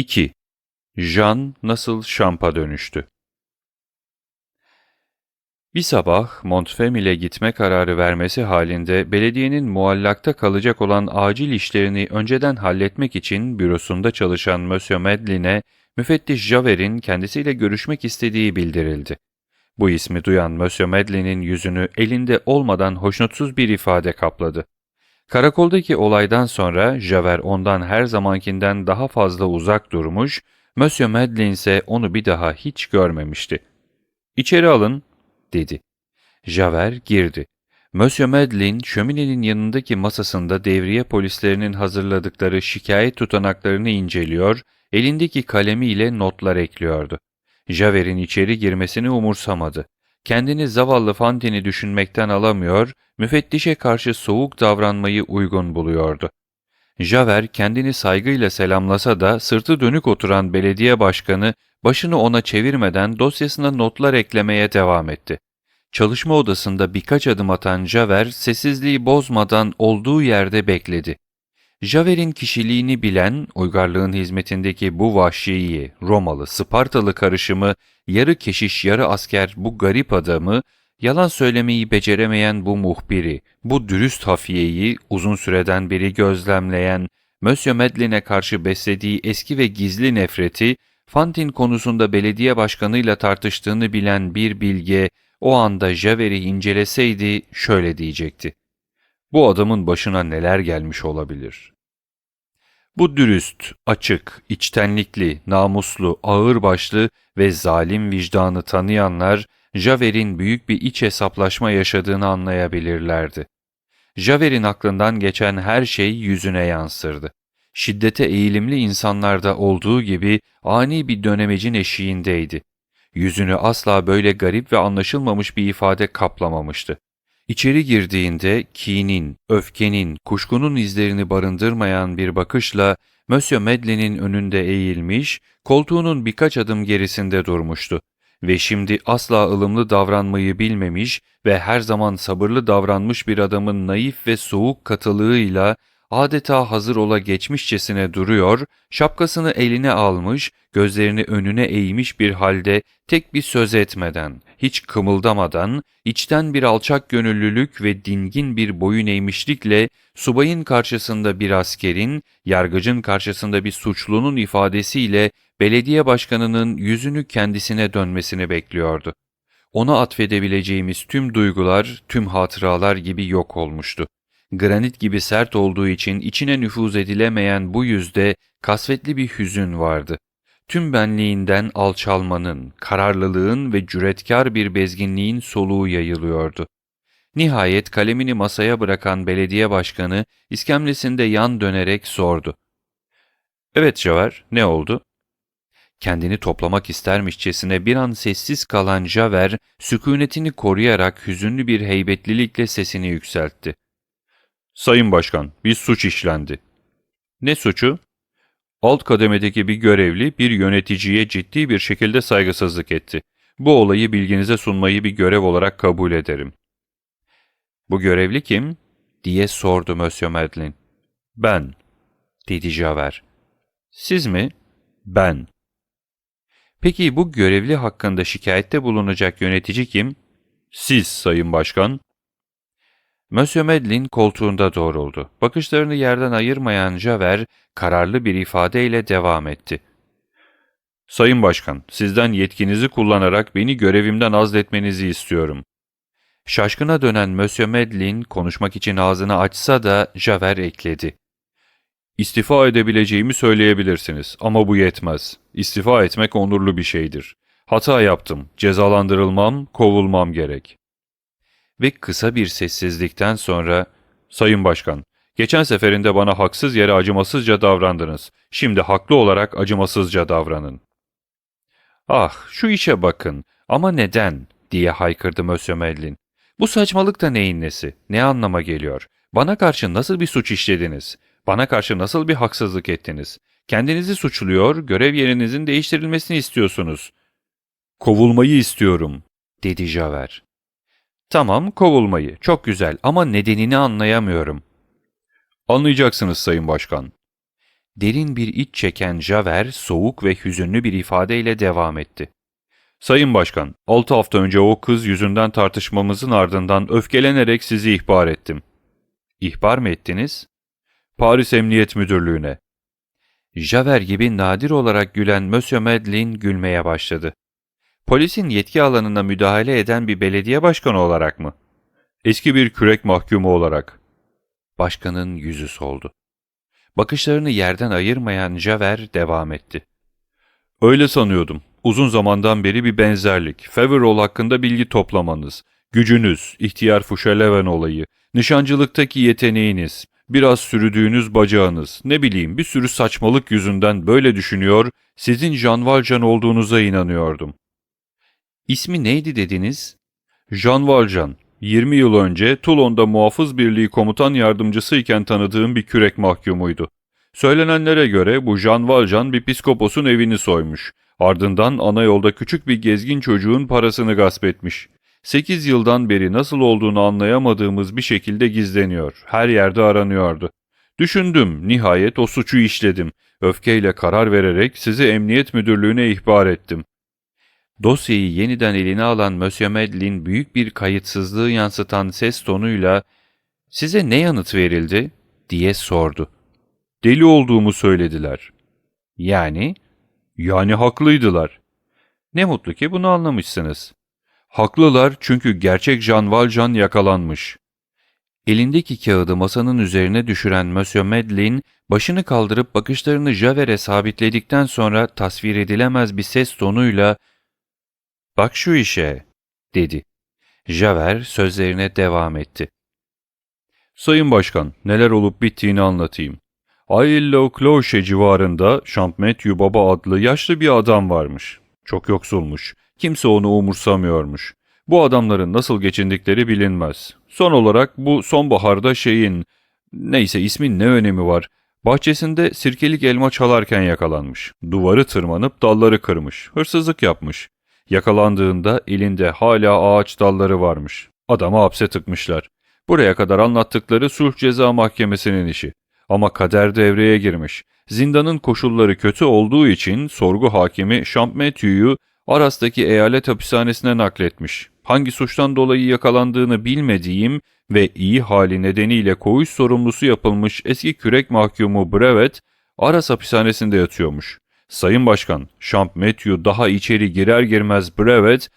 2. Jean nasıl şampa dönüştü? Bir sabah Montfemil'e gitme kararı vermesi halinde belediyenin muallakta kalacak olan acil işlerini önceden halletmek için bürosunda çalışan Monsieur Medlin'e müfettiş Javert'in kendisiyle görüşmek istediği bildirildi. Bu ismi duyan Monsieur Medlin'in yüzünü elinde olmadan hoşnutsuz bir ifade kapladı. Karakoldaki olaydan sonra Javert ondan her zamankinden daha fazla uzak durmuş, Monsieur Medlin ise onu bir daha hiç görmemişti. ''İçeri alın.'' dedi. Javert girdi. Monsieur Medlin, şöminenin yanındaki masasında devriye polislerinin hazırladıkları şikayet tutanaklarını inceliyor, elindeki kalemiyle notlar ekliyordu. Javert'in içeri girmesini umursamadı. Kendini zavallı Fantin'i düşünmekten alamıyor, müfettişe karşı soğuk davranmayı uygun buluyordu. Javert kendini saygıyla selamlasa da sırtı dönük oturan belediye başkanı başını ona çevirmeden dosyasına notlar eklemeye devam etti. Çalışma odasında birkaç adım atan Javert sessizliği bozmadan olduğu yerde bekledi. Javert'in kişiliğini bilen, uygarlığın hizmetindeki bu vahşiyi, Romalı, Spartalı karışımı, yarı keşiş yarı asker bu garip adamı, yalan söylemeyi beceremeyen bu muhbiri, bu dürüst hafiyeyi uzun süreden beri gözlemleyen, Monsieur Medlin'e karşı beslediği eski ve gizli nefreti, Fantin konusunda belediye başkanıyla tartıştığını bilen bir bilge, o anda Javert'i inceleseydi şöyle diyecekti. Bu adamın başına neler gelmiş olabilir? Bu dürüst, açık, içtenlikli, namuslu, ağırbaşlı ve zalim vicdanı tanıyanlar, Javert'in büyük bir iç hesaplaşma yaşadığını anlayabilirlerdi. Javert'in aklından geçen her şey yüzüne yansırdı. Şiddete eğilimli insanlarda olduğu gibi ani bir dönemecin eşiğindeydi. Yüzünü asla böyle garip ve anlaşılmamış bir ifade kaplamamıştı. İçeri girdiğinde kinin, öfkenin, kuşkunun izlerini barındırmayan bir bakışla Monsieur Medlin'in önünde eğilmiş, koltuğunun birkaç adım gerisinde durmuştu ve şimdi asla ılımlı davranmayı bilmemiş ve her zaman sabırlı davranmış bir adamın naif ve soğuk katılığıyla adeta hazır ola geçmişçesine duruyor, şapkasını eline almış, gözlerini önüne eğmiş bir halde tek bir söz etmeden, hiç kımıldamadan, içten bir alçak gönüllülük ve dingin bir boyun eğmişlikle subayın karşısında bir askerin, yargıcın karşısında bir suçlunun ifadesiyle belediye başkanının yüzünü kendisine dönmesini bekliyordu. Ona atfedebileceğimiz tüm duygular, tüm hatıralar gibi yok olmuştu. Granit gibi sert olduğu için içine nüfuz edilemeyen bu yüzde kasvetli bir hüzün vardı. Tüm benliğinden alçalmanın, kararlılığın ve cüretkar bir bezginliğin soluğu yayılıyordu. Nihayet kalemini masaya bırakan belediye başkanı iskemlesinde yan dönerek sordu. ''Evet Javer, ne oldu?'' Kendini toplamak istermişçesine bir an sessiz kalan Javer, sükunetini koruyarak hüzünlü bir heybetlilikle sesini yükseltti. Sayın Başkan, bir suç işlendi. Ne suçu? Alt kademedeki bir görevli bir yöneticiye ciddi bir şekilde saygısızlık etti. Bu olayı bilginize sunmayı bir görev olarak kabul ederim. Bu görevli kim? diye sordu Monsieur Madeleine. Ben, dedi Javert. Siz mi? Ben. Peki bu görevli hakkında şikayette bulunacak yönetici kim? Siz Sayın Başkan. Monsieur Medlin koltuğunda doğruldu. Bakışlarını yerden ayırmayan Javer kararlı bir ifadeyle devam etti. Sayın Başkan, sizden yetkinizi kullanarak beni görevimden azletmenizi istiyorum. Şaşkına dönen Monsieur Medlin konuşmak için ağzını açsa da Javer ekledi. İstifa edebileceğimi söyleyebilirsiniz ama bu yetmez. İstifa etmek onurlu bir şeydir. Hata yaptım, cezalandırılmam, kovulmam gerek ve kısa bir sessizlikten sonra ''Sayın Başkan, geçen seferinde bana haksız yere acımasızca davrandınız. Şimdi haklı olarak acımasızca davranın.'' ''Ah, şu işe bakın ama neden?'' diye haykırdı Monsieur Mellin. ''Bu saçmalık da neyin nesi? Ne anlama geliyor? Bana karşı nasıl bir suç işlediniz? Bana karşı nasıl bir haksızlık ettiniz? Kendinizi suçluyor, görev yerinizin değiştirilmesini istiyorsunuz.'' ''Kovulmayı istiyorum.'' dedi Javert. Tamam, kovulmayı. Çok güzel ama nedenini anlayamıyorum. Anlayacaksınız Sayın Başkan. Derin bir iç çeken Javer soğuk ve hüzünlü bir ifadeyle devam etti. Sayın Başkan, 6 hafta önce o kız yüzünden tartışmamızın ardından öfkelenerek sizi ihbar ettim. İhbar mı ettiniz? Paris Emniyet Müdürlüğü'ne. Javer gibi nadir olarak gülen Monsieur Madeleine gülmeye başladı. Polisin yetki alanına müdahale eden bir belediye başkanı olarak mı? Eski bir kürek mahkumu olarak. Başkanın yüzü soldu. Bakışlarını yerden ayırmayan Javer devam etti. Öyle sanıyordum. Uzun zamandan beri bir benzerlik. Faverol hakkında bilgi toplamanız, gücünüz, ihtiyar Fuşeleven olayı, nişancılıktaki yeteneğiniz, biraz sürüdüğünüz bacağınız, ne bileyim bir sürü saçmalık yüzünden böyle düşünüyor, sizin Jean Valjean olduğunuza inanıyordum. İsmi neydi dediniz? Jean Valjean. 20 yıl önce Toulon'da muhafız birliği komutan yardımcısıyken tanıdığım bir kürek mahkumuydu. Söylenenlere göre bu Jean Valjean bir piskoposun evini soymuş. Ardından ana yolda küçük bir gezgin çocuğun parasını gasp etmiş. 8 yıldan beri nasıl olduğunu anlayamadığımız bir şekilde gizleniyor. Her yerde aranıyordu. Düşündüm, nihayet o suçu işledim. Öfkeyle karar vererek sizi emniyet müdürlüğüne ihbar ettim. Dosyayı yeniden eline alan Monsieur Madeleine büyük bir kayıtsızlığı yansıtan ses tonuyla ''Size ne yanıt verildi?'' diye sordu. ''Deli olduğumu söylediler.'' ''Yani?'' ''Yani haklıydılar.'' ''Ne mutlu ki bunu anlamışsınız.'' ''Haklılar çünkü gerçek Jean Valjean yakalanmış.'' Elindeki kağıdı masanın üzerine düşüren Monsieur Madeleine, başını kaldırıp bakışlarını Javert'e sabitledikten sonra tasvir edilemez bir ses tonuyla ''Bak şu işe'' dedi. Javert sözlerine devam etti. ''Sayın Başkan, neler olup bittiğini anlatayım. Aillo Cloche civarında Champmathieu Baba adlı yaşlı bir adam varmış. Çok yoksulmuş. Kimse onu umursamıyormuş. Bu adamların nasıl geçindikleri bilinmez. Son olarak bu sonbaharda şeyin, neyse ismin ne önemi var, bahçesinde sirkelik elma çalarken yakalanmış. Duvarı tırmanıp dalları kırmış, hırsızlık yapmış. Yakalandığında elinde hala ağaç dalları varmış. Adamı hapse tıkmışlar. Buraya kadar anlattıkları sulh ceza mahkemesinin işi. Ama kader devreye girmiş. Zindanın koşulları kötü olduğu için sorgu hakimi Champmathieu'yu Aras'taki eyalet hapishanesine nakletmiş. Hangi suçtan dolayı yakalandığını bilmediğim ve iyi hali nedeniyle koğuş sorumlusu yapılmış eski kürek mahkumu Brevet, Aras hapishanesinde yatıyormuş. Sayın Başkan, Champmathieu daha içeri girer girmez Brevet,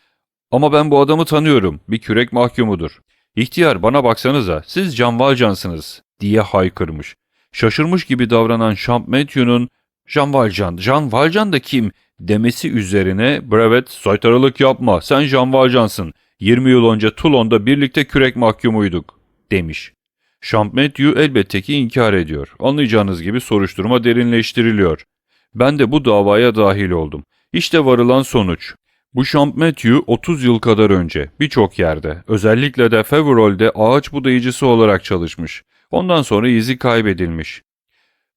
ama ben bu adamı tanıyorum, bir kürek mahkumudur. İhtiyar bana baksanıza, siz Can Valcan'sınız, diye haykırmış. Şaşırmış gibi davranan Champmathieu'nun, Jean Valjean, Jean Valjean da kim demesi üzerine Brevet soytarılık yapma sen Jean Valjean'sın 20 yıl önce Toulon'da birlikte kürek mahkumuyduk demiş. Champmathieu elbette ki inkar ediyor. Anlayacağınız gibi soruşturma derinleştiriliyor. Ben de bu davaya dahil oldum. İşte varılan sonuç. Bu Champmathieu 30 yıl kadar önce birçok yerde özellikle de Faverol'de ağaç budayıcısı olarak çalışmış. Ondan sonra izi kaybedilmiş.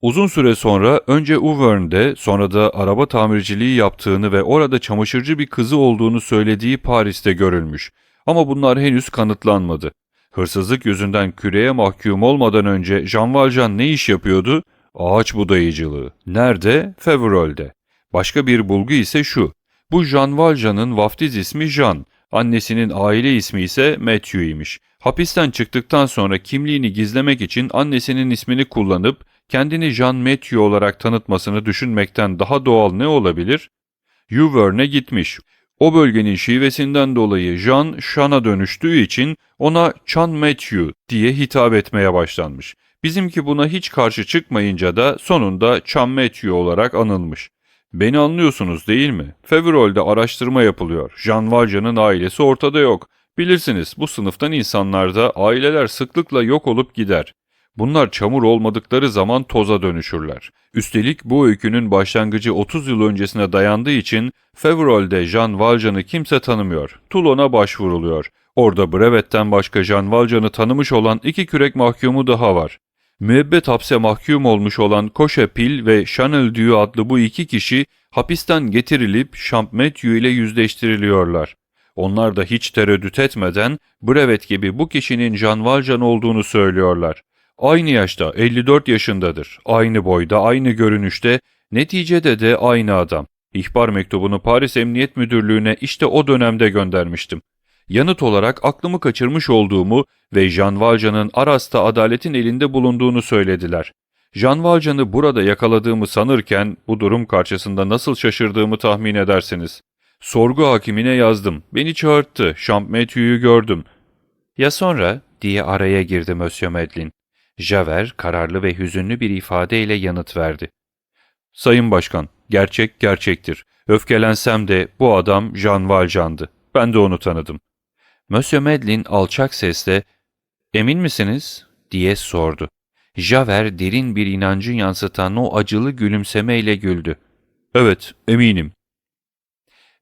Uzun süre sonra önce Auvergne'de sonra da araba tamirciliği yaptığını ve orada çamaşırcı bir kızı olduğunu söylediği Paris'te görülmüş. Ama bunlar henüz kanıtlanmadı. Hırsızlık yüzünden küreye mahkum olmadan önce Jean Valjean ne iş yapıyordu? Ağaç budayıcılığı. Nerede? Faverol'de. Başka bir bulgu ise şu. Bu Jean Valjean'ın vaftiz ismi Jean, annesinin aile ismi ise Matthew'ymiş. Hapisten çıktıktan sonra kimliğini gizlemek için annesinin ismini kullanıp kendini Jean Matthew olarak tanıtmasını düşünmekten daha doğal ne olabilir? Yuvern'e gitmiş. O bölgenin şivesinden dolayı Jean, Sean'a dönüştüğü için ona Chan Matthew diye hitap etmeye başlanmış. Bizimki buna hiç karşı çıkmayınca da sonunda Chan Matthew olarak anılmış. Beni anlıyorsunuz değil mi? Faverol'de araştırma yapılıyor. Jean Valjean'ın ailesi ortada yok. Bilirsiniz bu sınıftan insanlarda aileler sıklıkla yok olup gider. Bunlar çamur olmadıkları zaman toza dönüşürler. Üstelik bu öykünün başlangıcı 30 yıl öncesine dayandığı için Faverol'de Jean Valjean'ı kimse tanımıyor. Toulon'a başvuruluyor. Orada Brevet'ten başka Jean Valjean'ı tanımış olan iki kürek mahkumu daha var. Müebbet hapse mahkum olmuş olan Cochepil ve Chanel Dieu adlı bu iki kişi hapisten getirilip Champmathieu ile yüzleştiriliyorlar. Onlar da hiç tereddüt etmeden Brevet gibi bu kişinin Jean Valjean olduğunu söylüyorlar. Aynı yaşta, 54 yaşındadır. Aynı boyda, aynı görünüşte, neticede de aynı adam. İhbar mektubunu Paris Emniyet Müdürlüğü'ne işte o dönemde göndermiştim. Yanıt olarak aklımı kaçırmış olduğumu ve Jean Valjean'ın Aras'ta adaletin elinde bulunduğunu söylediler. Jean Valjean'ı burada yakaladığımı sanırken bu durum karşısında nasıl şaşırdığımı tahmin edersiniz. Sorgu hakimine yazdım. Beni çağırttı. Champmathieu'yu gördüm. Ya sonra? diye araya girdi Monsieur Medlin. Javert kararlı ve hüzünlü bir ifadeyle yanıt verdi. Sayın Başkan, gerçek gerçektir. Öfkelensem de bu adam Jean Valjean'dı. Ben de onu tanıdım. Monsieur Medlin alçak sesle, ''Emin misiniz?'' diye sordu. Javert derin bir inancı yansıtan o acılı gülümsemeyle güldü. ''Evet, eminim.''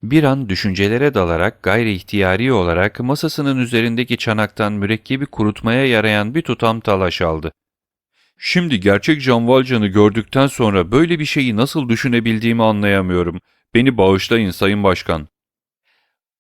Bir an düşüncelere dalarak gayri ihtiyari olarak masasının üzerindeki çanaktan mürekkebi kurutmaya yarayan bir tutam talaş aldı. Şimdi gerçek Jean Valjean'ı gördükten sonra böyle bir şeyi nasıl düşünebildiğimi anlayamıyorum. Beni bağışlayın Sayın Başkan.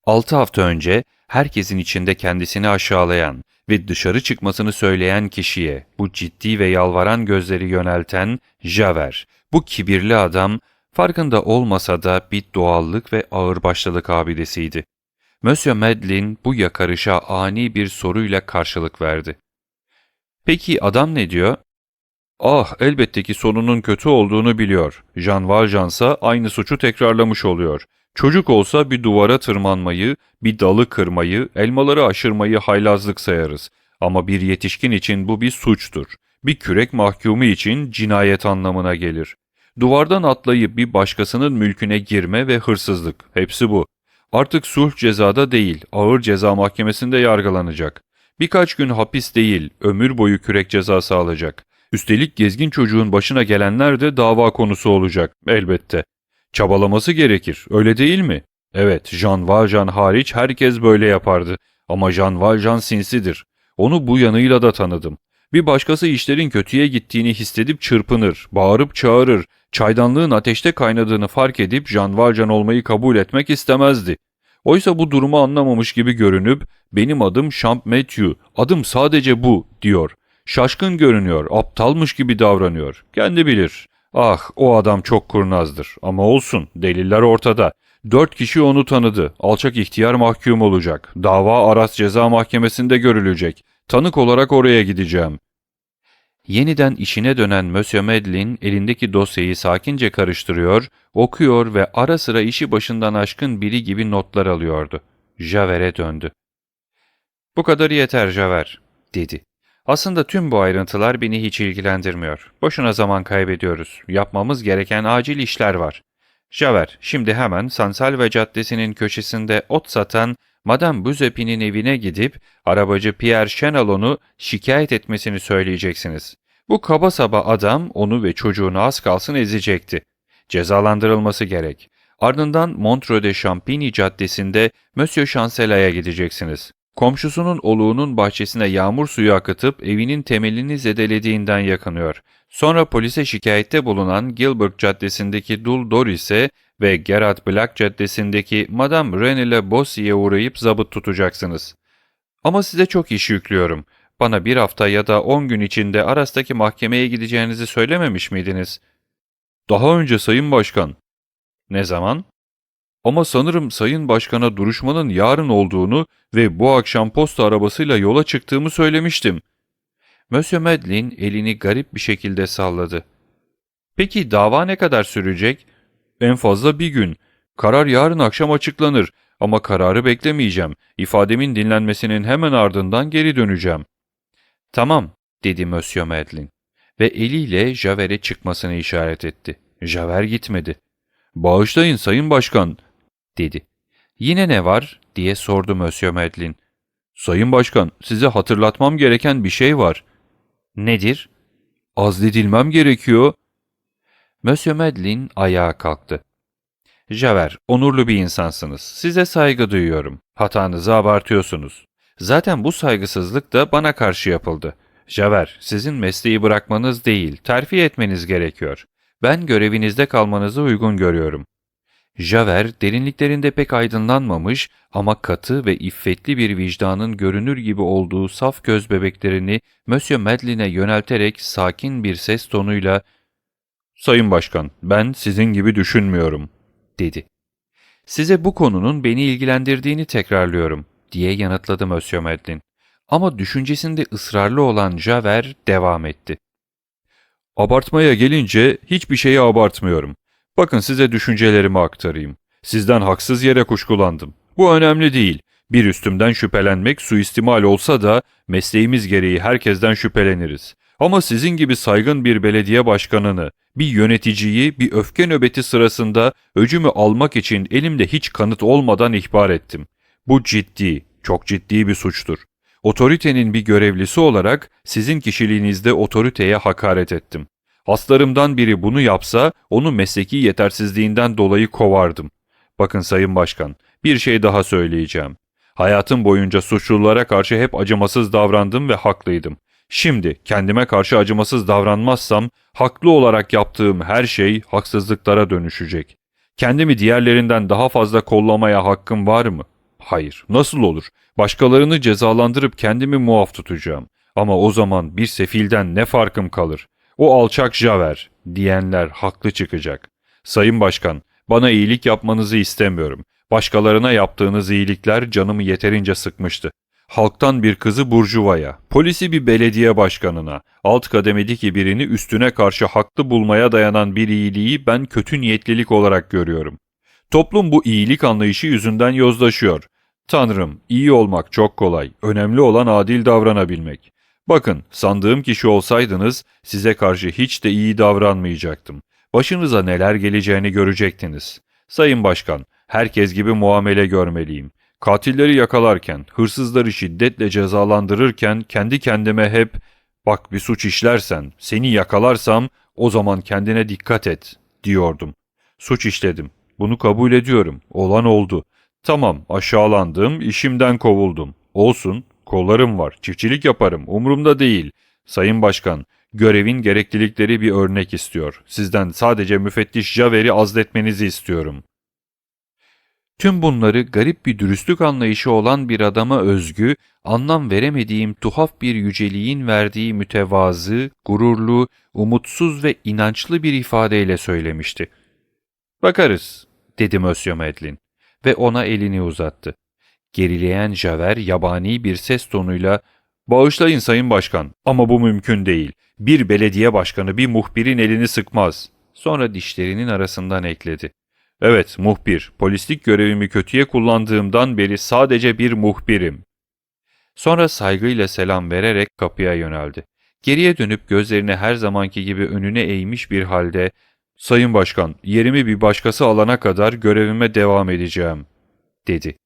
Altı hafta önce herkesin içinde kendisini aşağılayan ve dışarı çıkmasını söyleyen kişiye bu ciddi ve yalvaran gözleri yönelten Javert, bu kibirli adam farkında olmasa da bir doğallık ve ağırbaşlılık abidesiydi. Monsieur Medlin bu yakarışa ani bir soruyla karşılık verdi. Peki adam ne diyor? Ah elbette ki sonunun kötü olduğunu biliyor. Jean Valjean ise aynı suçu tekrarlamış oluyor. Çocuk olsa bir duvara tırmanmayı, bir dalı kırmayı, elmaları aşırmayı haylazlık sayarız. Ama bir yetişkin için bu bir suçtur. Bir kürek mahkumu için cinayet anlamına gelir. Duvardan atlayıp bir başkasının mülküne girme ve hırsızlık. Hepsi bu. Artık sulh cezada değil, ağır ceza mahkemesinde yargılanacak. Birkaç gün hapis değil, ömür boyu kürek cezası alacak. Üstelik gezgin çocuğun başına gelenler de dava konusu olacak elbette. Çabalaması gerekir, öyle değil mi? Evet, Jean Valjean hariç herkes böyle yapardı. Ama Jean Valjean sinsidir. Onu bu yanıyla da tanıdım. Bir başkası işlerin kötüye gittiğini hissedip çırpınır, bağırıp çağırır, çaydanlığın ateşte kaynadığını fark edip Jean Valjean olmayı kabul etmek istemezdi. Oysa bu durumu anlamamış gibi görünüp benim adım Champ Matthew, adım sadece bu diyor. Şaşkın görünüyor, aptalmış gibi davranıyor. Kendi bilir. Ah o adam çok kurnazdır ama olsun deliller ortada. Dört kişi onu tanıdı. Alçak ihtiyar mahkum olacak. Dava Aras Ceza Mahkemesi'nde görülecek. Tanık olarak oraya gideceğim. Yeniden işine dönen Monsieur Medlin elindeki dosyayı sakince karıştırıyor, okuyor ve ara sıra işi başından aşkın biri gibi notlar alıyordu. Javert'e döndü. ''Bu kadar yeter Javert'' dedi. ''Aslında tüm bu ayrıntılar beni hiç ilgilendirmiyor. Boşuna zaman kaybediyoruz. Yapmamız gereken acil işler var. Javert, şimdi hemen Sansalve Caddesi'nin köşesinde ot satan Madame Buzepi'nin evine gidip arabacı Pierre Chenalon'u şikayet etmesini söyleyeceksiniz. Bu kaba saba adam onu ve çocuğunu az kalsın ezecekti. Cezalandırılması gerek. Ardından Montreux de Champigny caddesinde Monsieur Chancela'ya gideceksiniz. Komşusunun oluğunun bahçesine yağmur suyu akıtıp evinin temelini zedelediğinden yakınıyor. Sonra polise şikayette bulunan Gilbert caddesindeki Dul Doris'e ve Gerard Black caddesindeki Madame Renelle Bossy'e uğrayıp zabıt tutacaksınız. Ama size çok iş yüklüyorum. Bana bir hafta ya da on gün içinde Aras'taki mahkemeye gideceğinizi söylememiş miydiniz? Daha önce Sayın Başkan. Ne zaman? Ama sanırım Sayın Başkan'a duruşmanın yarın olduğunu ve bu akşam posta arabasıyla yola çıktığımı söylemiştim. Monsieur Medlin elini garip bir şekilde salladı. Peki dava ne kadar sürecek? En fazla bir gün. Karar yarın akşam açıklanır ama kararı beklemeyeceğim. İfademin dinlenmesinin hemen ardından geri döneceğim. Tamam, dedi Monsieur Medlin ve eliyle Javert'e çıkmasını işaret etti. Javert gitmedi. Bağışlayın Sayın Başkan, dedi. Yine ne var, diye sordu Monsieur Medlin. Sayın Başkan, size hatırlatmam gereken bir şey var. Nedir? Azledilmem gerekiyor. Monsieur Medlin ayağa kalktı. Javert, onurlu bir insansınız. Size saygı duyuyorum. Hatanızı abartıyorsunuz. Zaten bu saygısızlık da bana karşı yapıldı. Javert, sizin mesleği bırakmanız değil, terfi etmeniz gerekiyor. Ben görevinizde kalmanızı uygun görüyorum. Javert derinliklerinde pek aydınlanmamış ama katı ve iffetli bir vicdanın görünür gibi olduğu saf göz bebeklerini Monsieur Madeline'e yönelterek sakin bir ses tonuyla ''Sayın Başkan, ben sizin gibi düşünmüyorum.'' dedi. ''Size bu konunun beni ilgilendirdiğini tekrarlıyorum.'' diye yanıtladı Monsieur Madeline. Ama düşüncesinde ısrarlı olan Javert devam etti. Abartmaya gelince hiçbir şeyi abartmıyorum. Bakın size düşüncelerimi aktarayım. Sizden haksız yere kuşkulandım. Bu önemli değil. Bir üstümden şüphelenmek suistimal olsa da mesleğimiz gereği herkesten şüpheleniriz. Ama sizin gibi saygın bir belediye başkanını, bir yöneticiyi bir öfke nöbeti sırasında öcümü almak için elimde hiç kanıt olmadan ihbar ettim. Bu ciddi, çok ciddi bir suçtur. Otoritenin bir görevlisi olarak sizin kişiliğinizde otoriteye hakaret ettim. Haslarımdan biri bunu yapsa onu mesleki yetersizliğinden dolayı kovardım. Bakın Sayın Başkan, bir şey daha söyleyeceğim. Hayatım boyunca suçlulara karşı hep acımasız davrandım ve haklıydım. Şimdi kendime karşı acımasız davranmazsam haklı olarak yaptığım her şey haksızlıklara dönüşecek. Kendimi diğerlerinden daha fazla kollamaya hakkım var mı? Hayır. Nasıl olur? Başkalarını cezalandırıp kendimi muaf tutacağım. Ama o zaman bir sefilden ne farkım kalır? O alçak Javer diyenler haklı çıkacak. Sayın Başkan, bana iyilik yapmanızı istemiyorum. Başkalarına yaptığınız iyilikler canımı yeterince sıkmıştı. Halktan bir kızı burjuvaya, polisi bir belediye başkanına, alt kademedeki birini üstüne karşı haklı bulmaya dayanan bir iyiliği ben kötü niyetlilik olarak görüyorum. Toplum bu iyilik anlayışı yüzünden yozlaşıyor. Tanrım, iyi olmak çok kolay, önemli olan adil davranabilmek. Bakın, sandığım kişi olsaydınız size karşı hiç de iyi davranmayacaktım. Başınıza neler geleceğini görecektiniz. Sayın Başkan, herkes gibi muamele görmeliyim. Katilleri yakalarken, hırsızları şiddetle cezalandırırken kendi kendime hep ''Bak bir suç işlersen, seni yakalarsam o zaman kendine dikkat et.'' diyordum. Suç işledim. Bunu kabul ediyorum. Olan oldu. Tamam, aşağılandım, işimden kovuldum. Olsun, kollarım var, çiftçilik yaparım, umurumda değil. Sayın Başkan, görevin gereklilikleri bir örnek istiyor. Sizden sadece müfettiş Javer'i azletmenizi istiyorum. Tüm bunları garip bir dürüstlük anlayışı olan bir adama özgü, anlam veremediğim tuhaf bir yüceliğin verdiği mütevazı, gururlu, umutsuz ve inançlı bir ifadeyle söylemişti. ''Bakarız.'' dedi Monsieur Madeline ve ona elini uzattı. Gerileyen Javer yabani bir ses tonuyla ''Bağışlayın Sayın Başkan ama bu mümkün değil. Bir belediye başkanı bir muhbirin elini sıkmaz.'' Sonra dişlerinin arasından ekledi. Evet, muhbir. Polislik görevimi kötüye kullandığımdan beri sadece bir muhbirim. Sonra saygıyla selam vererek kapıya yöneldi. Geriye dönüp gözlerini her zamanki gibi önüne eğmiş bir halde ''Sayın Başkan, yerimi bir başkası alana kadar görevime devam edeceğim.'' dedi.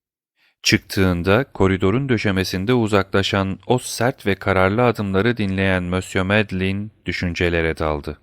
Çıktığında koridorun döşemesinde uzaklaşan o sert ve kararlı adımları dinleyen Monsieur Madeleine düşüncelere daldı.